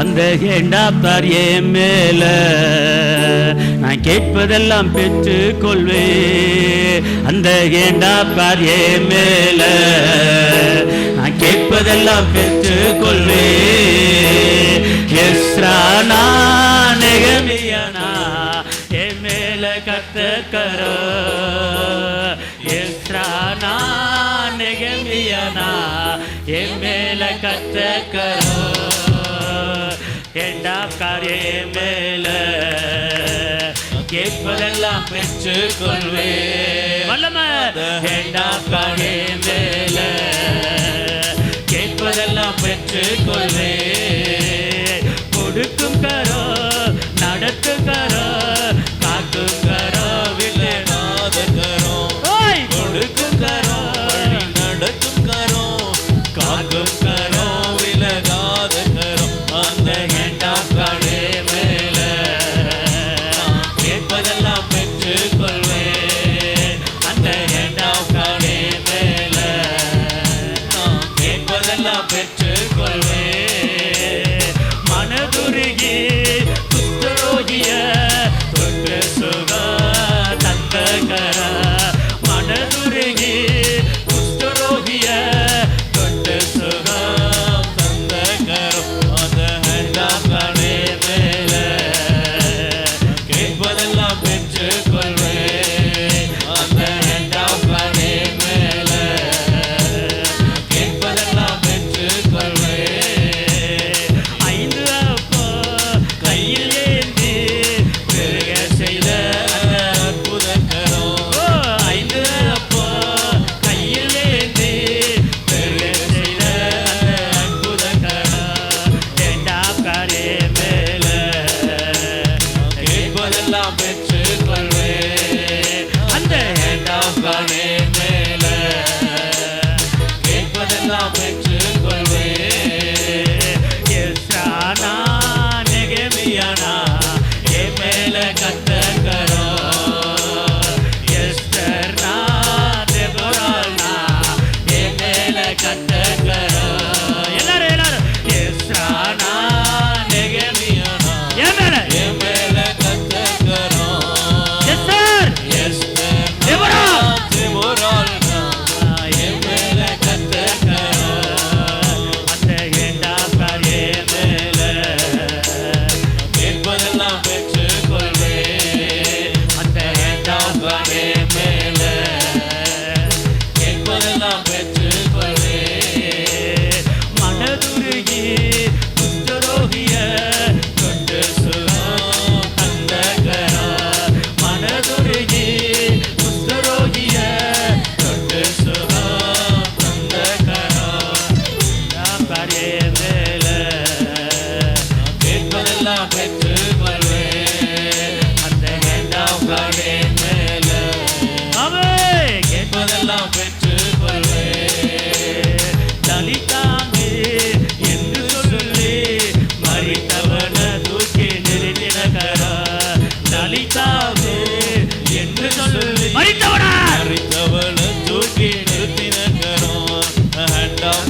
அந்த கேண்டாத்தார் என் மேல. நான் கேட்பதெல்லாம் பெற்று கொள்வே அந்த கேண்டாத்தார் என் மேல. நான் கேட்பதெல்லாம் பெற்று கொள்வே எஸ்ரா நான் நெகமியனா என் மேல கத்தக்கரோ எஸ்ரா நான் நெகமியனா என் மேல கத்தக்கரோ ஏண்டா காரே மேல. கேட்பதெல்லாம் பெற்று கொள்வே வல்லம ஏண்டா காரே மேல. கேட்பதெல்லாம் பெற்று கொள்வே கொடுக்கும் கரோ எல்லாம் பெற்றுக்கொள்வே. மனதுருகி குத்தரோகிய தொற்று சுக தந்தகரா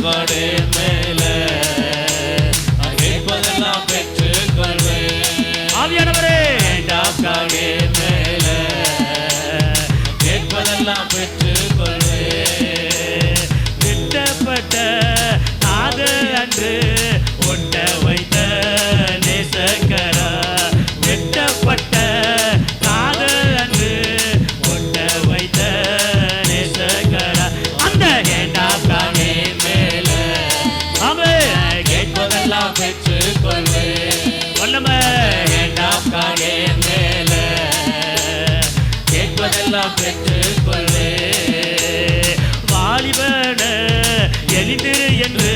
கடே மேல. கேட்பதெல்லாம் பெற்றுக் கொள்வேன் ஆவியானவரே. வேண்டாம் கடே மேல. கேட்பதெல்லாம் பெற்றுக் திட்டப்பட்ட காதல் அன்று வரமெல்லாம் பெற்றுக்கொள்ளு. வாலிபன எளிதிரு என்று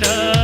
better.